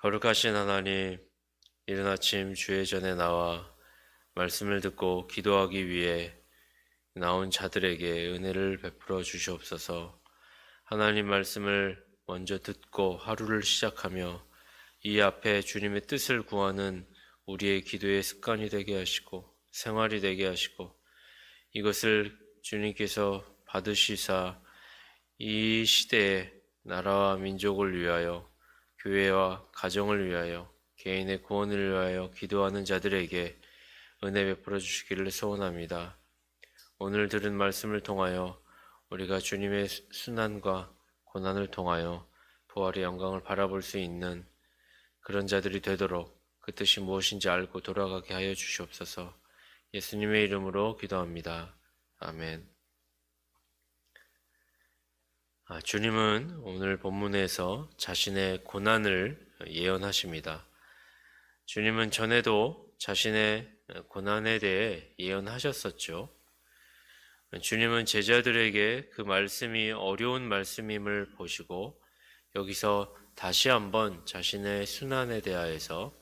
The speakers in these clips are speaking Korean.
거룩하신 하나님, 이른 아침 주의 전에 나와 말씀을 듣고 기도하기 위해 나온 자들에게 은혜를 베풀어 주시옵소서. 하나님 말씀을 먼저 듣고 하루를 시작하며 이 앞에 주님의 뜻을 구하는 우리의 기도의 습관이 되게 하시고 생활이 되게 하시고 이것을 주님께서 받으시사 이 시대에 나라와 민족을 위하여 교회와 가정을 위하여 개인의 구원을 위하여 기도하는 자들에게 은혜 베풀어 주시기를 소원합니다. 오늘 들은 말씀을 통하여 우리가 주님의 순환과 고난을 통하여 부활의 영광을 바라볼 수 있는 그런 자들이 되도록 그 뜻이 무엇인지 알고 돌아가게 하여 주시옵소서. 예수님의 이름으로 기도합니다. 아멘. 아, 주님은 오늘 본문에서 자신의 고난을 예언하십니다. 주님은 전에도 자신의 고난에 대해 예언하셨었죠. 주님은 제자들에게 그 말씀이 어려운 말씀임을 보시고 여기서 다시 한번 자신의 순환에 대하여서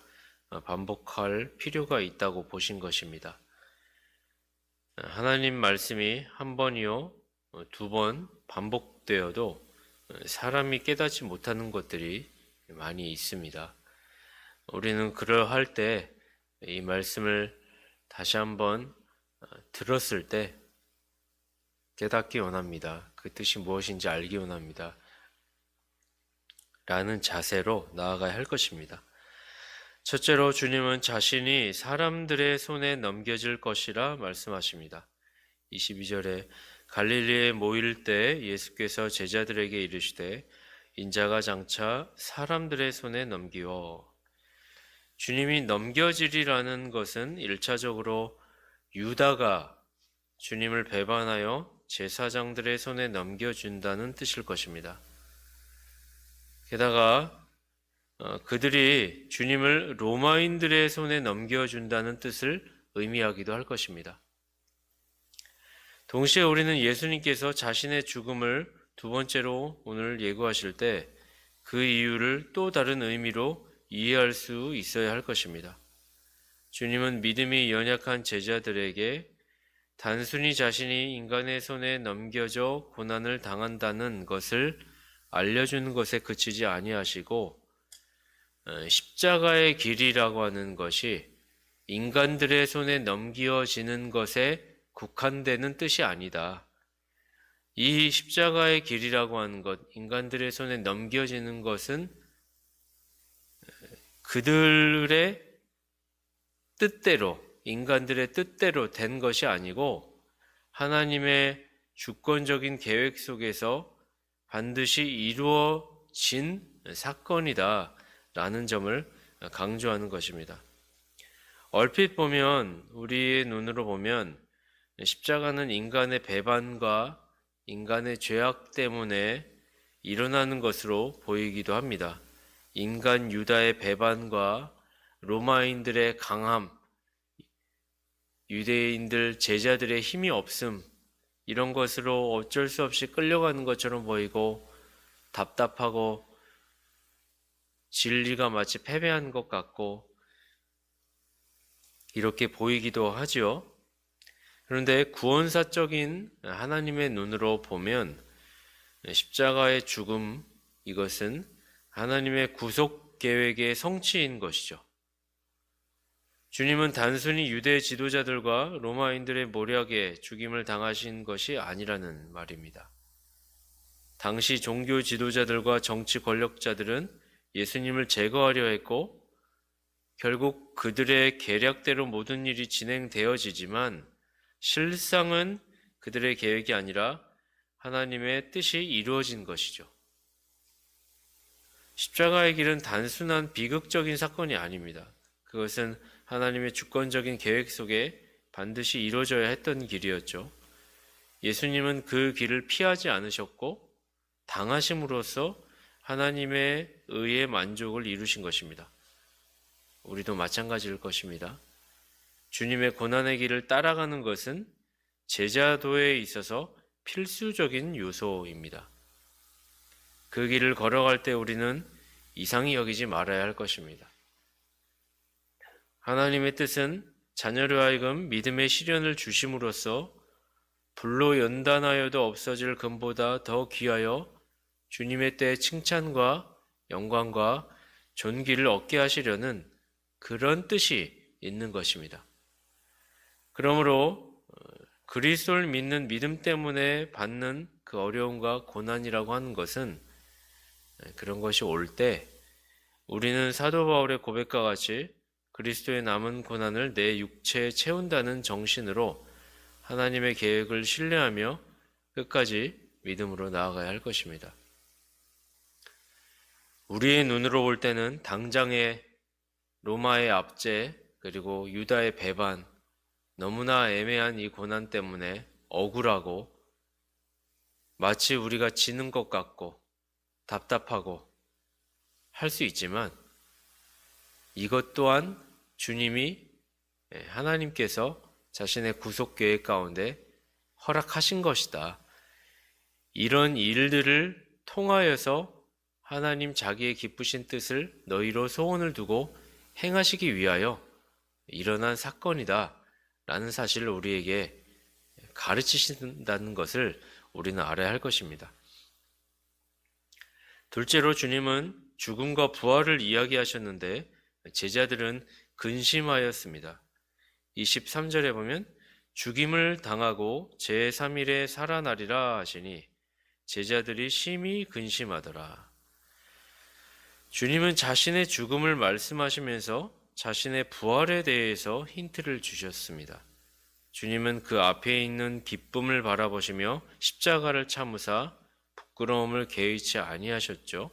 반복할 필요가 있다고 보신 것입니다. 하나님 말씀이 한 번이요, 두 번 반복 되어도 사람이 깨닫지 못하는 것들이 많이 있습니다. 우리는 그러할 때 이 말씀을 다시 한번 들었을 때 깨닫기 원합니다. 그 뜻이 무엇인지 알기 원합니다. 라는 자세로 나아가야 할 것입니다. 첫째로 주님은 자신이 사람들의 손에 넘겨질 것이라 말씀하십니다. 22절에 갈릴리에 모일 때 예수께서 제자들에게 이르시되 인자가 장차 사람들의 손에 넘기어 주님이 넘겨지리라는 것은 일차적으로 유다가 주님을 배반하여 제사장들의 손에 넘겨준다는 뜻일 것입니다. 게다가 어, 그들이 주님을 로마인들의 손에 넘겨준다는 뜻을 의미하기도 할 것입니다. 동시에 우리는 예수님께서 자신의 죽음을 두 번째로 오늘 예고하실 때 그 이유를 또 다른 의미로 이해할 수 있어야 할 것입니다. 주님은 믿음이 연약한 제자들에게 단순히 자신이 인간의 손에 넘겨져 고난을 당한다는 것을 알려주는 것에 그치지 아니하시고 어, 십자가의 길이라고 하는 것이 인간들의 손에 넘겨지는 것에 국한되는 뜻이 아니다. 이 십자가의 길이라고 하는 것, 인간들의 손에 넘겨지는 것은 그들의 뜻대로, 인간들의 뜻대로 된 것이 아니고 하나님의 주권적인 계획 속에서 반드시 이루어진 사건이다. 라는 점을 강조하는 것입니다. 얼핏 보면, 우리의 눈으로 보면, 십자가는 인간의 배반과 인간의 죄악 때문에 일어나는 것으로 보이기도 합니다. 인간 유다의 배반과 로마인들의 강함, 유대인들 제자들의 힘이 없음, 이런 것으로 어쩔 수 없이 끌려가는 것처럼 보이고 답답하고 진리가 마치 패배한 것 같고 이렇게 보이기도 하지요. 그런데 구원사적인 하나님의 눈으로 보면 십자가의 죽음 이것은 하나님의 구속 계획의 성취인 것이죠. 주님은 단순히 유대 지도자들과 로마인들의 모략에 죽임을 당하신 것이 아니라는 말입니다. 당시 종교 지도자들과 정치 권력자들은 예수님을 제거하려 했고 결국 그들의 계략대로 모든 일이 진행되어지지만 실상은 그들의 계획이 아니라 하나님의 뜻이 이루어진 것이죠. 십자가의 길은 단순한 비극적인 사건이 아닙니다. 그것은 하나님의 주권적인 계획 속에 반드시 이루어져야 했던 길이었죠. 예수님은 그 길을 피하지 않으셨고 당하심으로써 하나님의 의의 만족을 이루신 것입니다. 우리도 마찬가지일 것입니다. 주님의 고난의 길을 따라가는 것은 제자도에 있어서 필수적인 요소입니다. 그 길을 걸어갈 때 우리는 이상히 여기지 말아야 할 것입니다. 하나님의 뜻은 자녀로 하여금 믿음의 시련을 주심으로써 불로 연단하여도 없어질 금보다 더 귀하여 주님의 때에 칭찬과 영광과 존귀를 얻게 하시려는 그런 뜻이 있는 것입니다. 그러므로 어, 그리스도를 믿는 믿음 때문에 받는 그 어려움과 고난이라고 하는 것은 네, 그런 것이 올 때 우리는 사도 바울의 고백과 같이 그리스도의 남은 고난을 내 육체에 채운다는 정신으로 하나님의 계획을 신뢰하며 끝까지 믿음으로 나아가야 할 것입니다. 우리의 눈으로 볼 때는 당장의 로마의 압제 그리고 유다의 배반 너무나 애매한 이 고난 때문에 억울하고 마치 우리가 지는 것 같고 답답하고 할 수 있지만 이것 또한 주님이 예, 하나님께서 자신의 구속 계획 가운데 허락하신 것이다. 이런 일들을 통하여서 하나님 자기의 기쁘신 뜻을 너희로 소원을 두고 행하시기 위하여 일어난 사건이다. 라는 사실을 우리에게 가르치신다는 것을 우리는 알아야 할 것입니다. 둘째로 주님은 죽음과 부활을 이야기하셨는데 제자들은 근심하였습니다. 23절에 보면 죽임을 당하고 제3일에 살아나리라 하시니 제자들이 심히 근심하더라. 주님은 자신의 죽음을 말씀하시면서 자신의 부활에 대해서 힌트를 주셨습니다. 주님은 그 앞에 있는 기쁨을 바라보시며 십자가를 참으사 부끄러움을 개의치 아니하셨죠.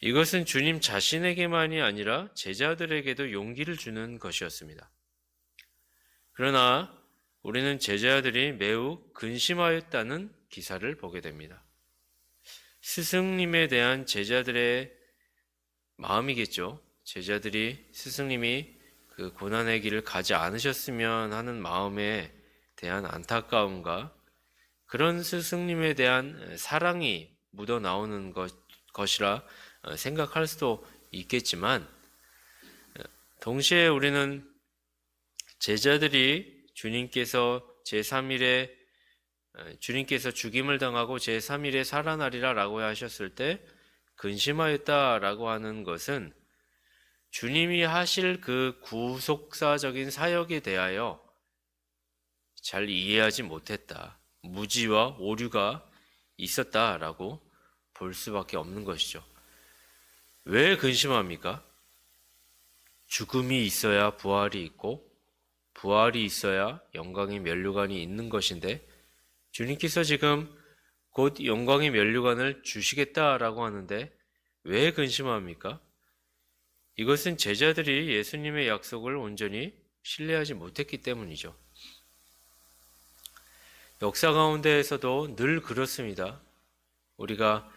이것은 주님 자신에게만이 아니라 제자들에게도 용기를 주는 것이었습니다. 그러나 우리는 제자들이 매우 근심하였다는 기사를 보게 됩니다. 스승님에 대한 제자들의 마음이겠죠. 제자들이 스승님이 그 고난의 길을 가지 않으셨으면 하는 마음에 대한 안타까움과 그런 스승님에 대한 사랑이 묻어 나오는 것, 것이라 생각할 수도 있겠지만, 동시에 우리는 제자들이 주님께서 제3일에 주님께서 죽임을 당하고 제3일에 살아나리라 라고 하셨을 때 근심하였다 라고 하는 것은 주님이 하실 그 구속사적인 사역에 대하여 잘 이해하지 못했다. 무지와 오류가 있었다라고 볼 수밖에 없는 것이죠. 왜 근심합니까? 죽음이 있어야 부활이 있고 부활이 있어야 영광의 면류관이 있는 것인데 주님께서 지금 곧 영광의 면류관을 주시겠다라고 하는데 왜 근심합니까? 이것은 제자들이 예수님의 약속을 온전히 신뢰하지 못했기 때문이죠. 역사 가운데에서도 늘 그렇습니다. 우리가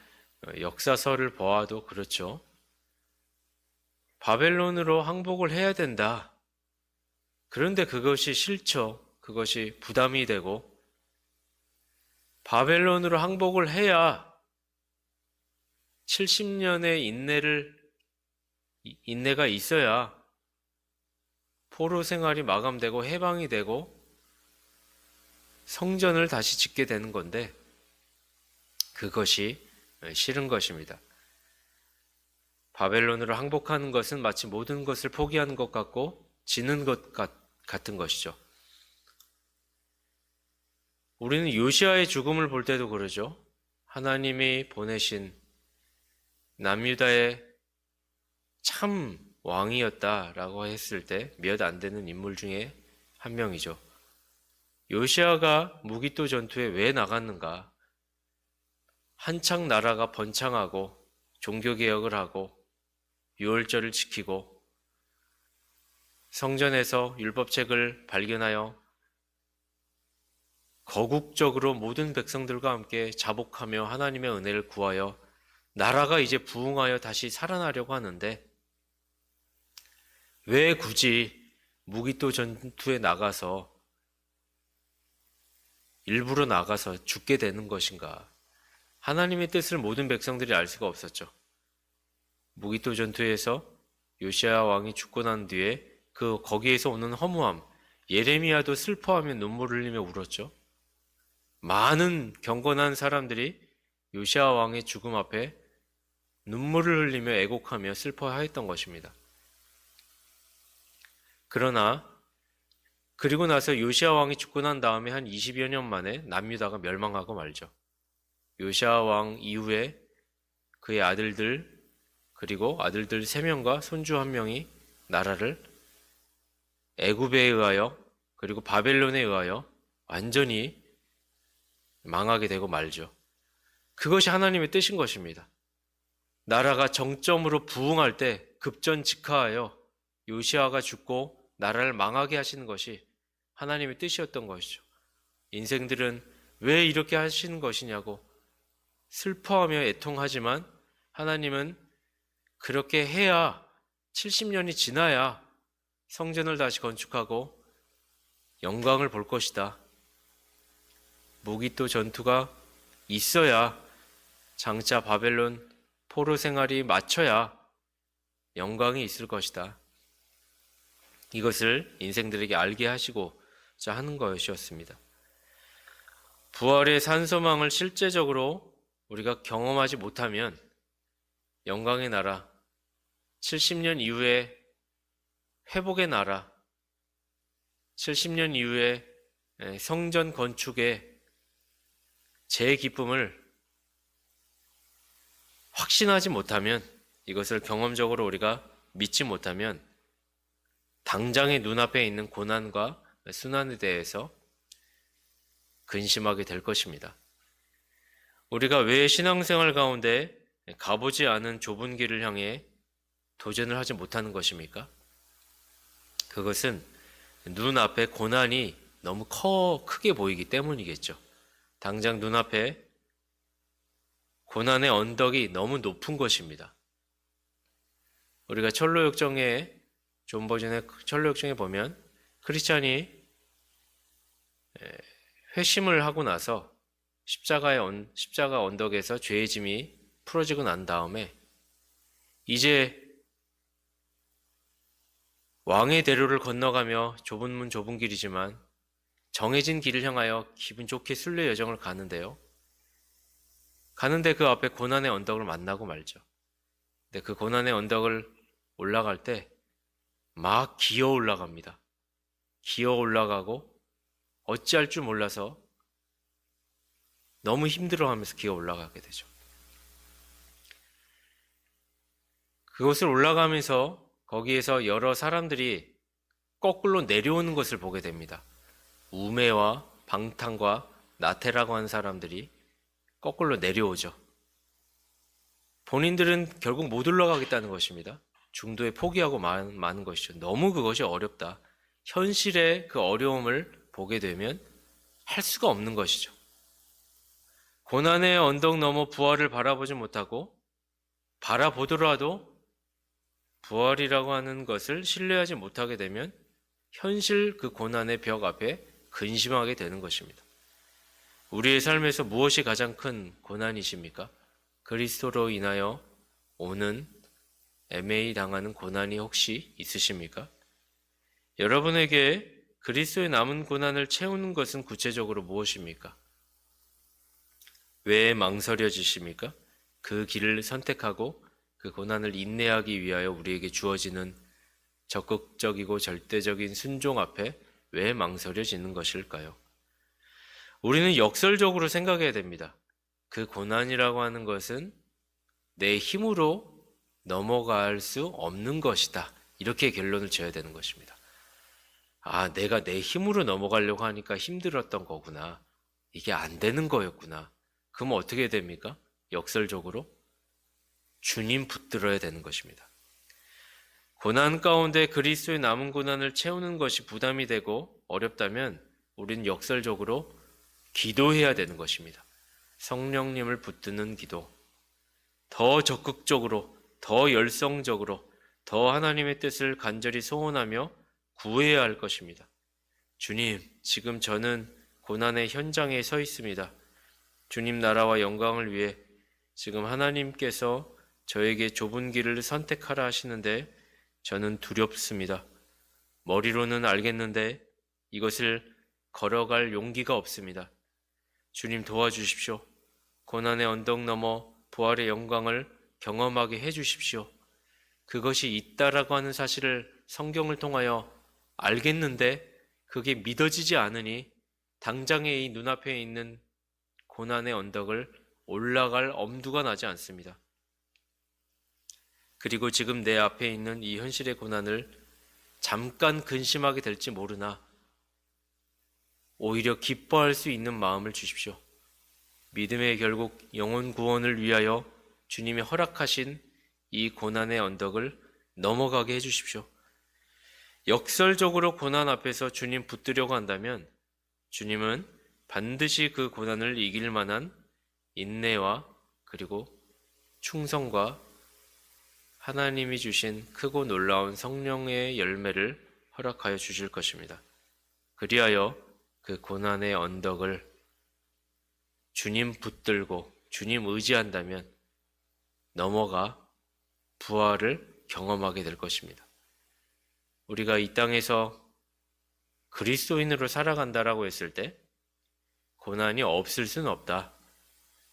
역사서를 보아도 그렇죠. 바벨론으로 항복을 해야 된다. 그런데 그것이 싫죠. 그것이 부담이 되고 바벨론으로 항복을 해야 70년의 인내를 인내가 있어야 포로 생활이 마감되고 해방이 되고 성전을 다시 짓게 되는 건데 그것이 싫은 것입니다. 바벨론으로 항복하는 것은 마치 모든 것을 포기하는 것 같고 지는 것 같은 것이죠. 우리는 요시아의 죽음을 볼 때도 그러죠. 하나님이 보내신 남유다의 참 왕이었다라고 했을 때 몇 안 되는 인물 중에 한 명이죠. 요시아가 무기토 전투에 왜 나갔는가? 한창 나라가 번창하고 종교 개혁을 하고 유월절을 지키고 성전에서 율법책을 발견하여 거국적으로 모든 백성들과 함께 자복하며 하나님의 은혜를 구하여 나라가 이제 부흥하여 다시 살아나려고 하는데 왜 굳이 무기토 전투에 나가서 일부러 나가서 죽게 되는 것인가? 하나님의 뜻을 모든 백성들이 알 수가 없었죠. 무기토 전투에서 요시아 왕이 죽고 난 뒤에 그 거기에서 오는 허무함, 예레미야도 슬퍼하며 눈물을 흘리며 울었죠. 많은 경건한 사람들이 요시아 왕의 죽음 앞에 눈물을 흘리며 애곡하며 슬퍼하였던 것입니다. 그러나 그리고 나서 요시아 왕이 죽고 난 다음에 한 20여 년 만에 남유다가 멸망하고 말죠. 요시아 왕 이후에 그의 아들들 그리고 아들들 3명과 손주 한 명이 나라를 애굽에 의하여 그리고 바벨론에 의하여 완전히 망하게 되고 말죠. 그것이 하나님의 뜻인 것입니다. 나라가 정점으로 부흥할 때 급전직하하여 요시아가 죽고 나라를 망하게 하시는 것이 하나님의 뜻이었던 것이죠. 인생들은 왜 이렇게 하시는 것이냐고 슬퍼하며 애통하지만 하나님은 그렇게 해야 70년이 지나야 성전을 다시 건축하고 영광을 볼 것이다. 무기또 전투가 있어야 장차 바벨론 포로 생활이 마쳐야 영광이 있을 것이다. 이것을 인생들에게 알게 하시고자 하는 것이었습니다. 부활의 산소망을 실제적으로 우리가 경험하지 못하면 영광의 나라, 70년 이후에 회복의 나라, 70년 이후에 성전 건축의 제 기쁨을 확신하지 못하면 이것을 경험적으로 우리가 믿지 못하면 당장의 눈앞에 있는 고난과 순환에 대해서 근심하게 될 것입니다. 우리가 왜 신앙생활 가운데 가보지 않은 좁은 길을 향해 도전을 하지 못하는 것입니까? 그것은 눈앞에 고난이 너무 커, 크게 보이기 때문이겠죠. 당장 눈앞에 고난의 언덕이 너무 높은 것입니다. 우리가 철로역정에 존 버전의 철로역정에 보면 크리스찬이 회심을 하고 나서 십자가의 언, 십자가 언덕에서 죄의 짐이 풀어지고 난 다음에 이제 왕의 대로를 건너가며 좁은 문 좁은 길이지만 정해진 길을 향하여 기분 좋게 순례 여정을 가는데요. 가는데 그 앞에 고난의 언덕을 만나고 말죠. 근데 그 고난의 언덕을 올라갈 때 막 기어 올라갑니다. 기어 올라가고 어찌할 줄 몰라서 너무 힘들어 하면서 기어 올라가게 되죠. 그곳을 올라가면서 거기에서 여러 사람들이 거꾸로 내려오는 것을 보게 됩니다. 우매와 방탕과 나태라고 하는 사람들이 거꾸로 내려오죠. 본인들은 결국 못 올라가겠다는 것입니다. 중도에 포기하고 마는 것이죠. 너무 그것이 어렵다. 현실의 그 어려움을 보게 되면 할 수가 없는 것이죠. 고난의 언덕 넘어 부활을 바라보지 못하고 바라보더라도 부활이라고 하는 것을 신뢰하지 못하게 되면 현실 그 고난의 벽 앞에 근심하게 되는 것입니다. 우리의 삶에서 무엇이 가장 큰 고난이십니까? 그리스도로 인하여 오는 애매히 당하는 고난이 혹시 있으십니까? 여러분에게 그리스도의 남은 고난을 채우는 것은 구체적으로 무엇입니까? 왜 망설여지십니까? 그 길을 선택하고 그 고난을 인내하기 위하여 우리에게 주어지는 적극적이고 절대적인 순종 앞에 왜 망설여지는 것일까요? 우리는 역설적으로 생각해야 됩니다. 그 고난이라고 하는 것은 내 힘으로 넘어갈 수 없는 것이다. 이렇게 결론을 지어야 되는 것입니다. 아, 내가 내 힘으로 넘어가려고 하니까 힘들었던 거구나. 이게 안 되는 거였구나. 그럼 어떻게 됩니까? 역설적으로 주님 붙들어야 되는 것입니다. 고난 가운데 그리스도의 남은 고난을 채우는 것이 부담이 되고 어렵다면 우리는 역설적으로 기도해야 되는 것입니다. 성령님을 붙드는 기도. 더 적극적으로, 더 열성적으로, 더 하나님의 뜻을 간절히 소원하며 구해야 할 것입니다. 주님, 지금 저는 고난의 현장에 서 있습니다. 주님 나라와 영광을 위해 지금 하나님께서 저에게 좁은 길을 선택하라 하시는데 저는 두렵습니다. 머리로는 알겠는데 이것을 걸어갈 용기가 없습니다. 주님 도와주십시오. 고난의 언덕 넘어 부활의 영광을 경험하게 해 주십시오. 그것이 있다라고 하는 사실을 성경을 통하여 알겠는데 그게 믿어지지 않으니 당장에 이 눈앞에 있는 고난의 언덕을 올라갈 엄두가 나지 않습니다. 그리고 지금 내 앞에 있는 이 현실의 고난을 잠깐 근심하게 될지 모르나 오히려 기뻐할 수 있는 마음을 주십시오. 믿음의 결국 영혼 구원을 위하여 주님이 허락하신 이 고난의 언덕을 넘어가게 해주십시오. 역설적으로 고난 앞에서 주님 붙들려고 한다면 주님은 반드시 그 고난을 이길 만한 인내와 그리고 충성과 하나님이 주신 크고 놀라운 성령의 열매를 허락하여 주실 것입니다. 그리하여 그 고난의 언덕을 주님 붙들고 주님 의지한다면 넘어가 부활을 경험하게 될 것입니다. 우리가 이 땅에서 그리스도인으로 살아간다라고 했을 때 고난이 없을 수는 없다.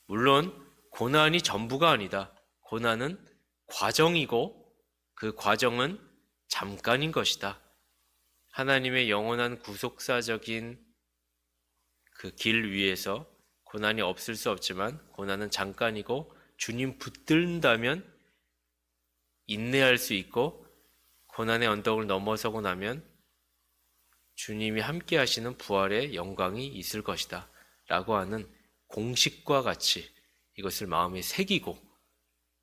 물론 고난이 전부가 아니다. 고난은 과정이고 그 과정은 잠깐인 것이다. 하나님의 영원한 구속사적인 그 길 위에서 고난이 없을 수 없지만 고난은 잠깐이고 주님 붙든다면 인내할 수 있고 고난의 언덕을 넘어서고 나면 주님이 함께 하시는 부활의 영광이 있을 것이다. 라고 하는 공식과 같이 이것을 마음에 새기고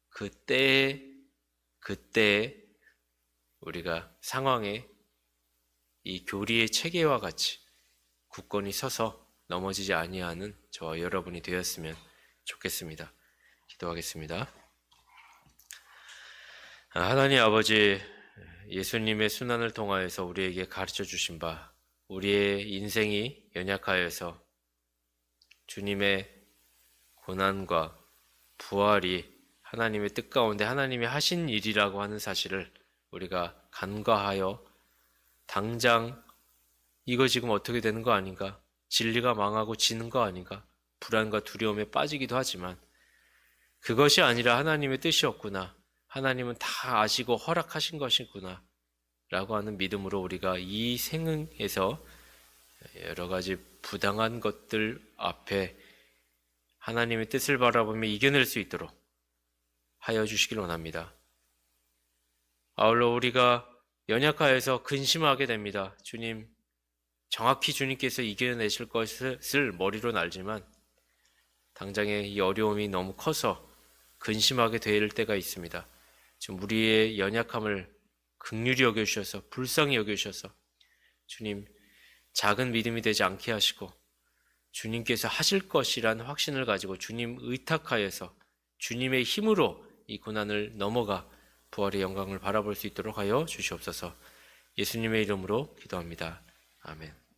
그때 그때 우리가 상황에 이 교리의 체계와 같이 굳건히 서서 넘어지지 아니하는 저와 여러분이 되었으면 좋겠습니다. 기도하겠습니다. 아, 하나님 아버지 예수님의 순환을 통하여서 우리에게 가르쳐 주신 바 우리의 인생이 연약하여서 주님의 고난과 부활이 하나님의 뜻 가운데 하나님이 하신 일이라고 하는 사실을 우리가 간과하여 당장 이거 지금 어떻게 되는 거 아닌가? 진리가 망하고 지는 거 아닌가? 불안과 두려움에 빠지기도 하지만 그것이 아니라 하나님의 뜻이었구나. 하나님은 다 아시고 허락하신 것이구나. 라고 하는 믿음으로 우리가 이 생에서 여러 가지 부당한 것들 앞에 하나님의 뜻을 바라보며 이겨낼 수 있도록 하여 주시길 원합니다. 아울러 우리가 연약하여서 근심하게 됩니다. 주님, 정확히 주님께서 이겨내실 것을 머리로 알지만 당장에 이 어려움이 너무 커서 근심하게 될 때가 있습니다. 지금 우리의 연약함을 극률히 여겨주셔서 불쌍히 여겨주셔서 주님 작은 믿음이 되지 않게 하시고 주님께서 하실 것이란 확신을 가지고 주님 의탁하여서 주님의 힘으로 이 고난을 넘어가 부활의 영광을 바라볼 수 있도록 하여 주시옵소서 예수님의 이름으로 기도합니다. 아멘.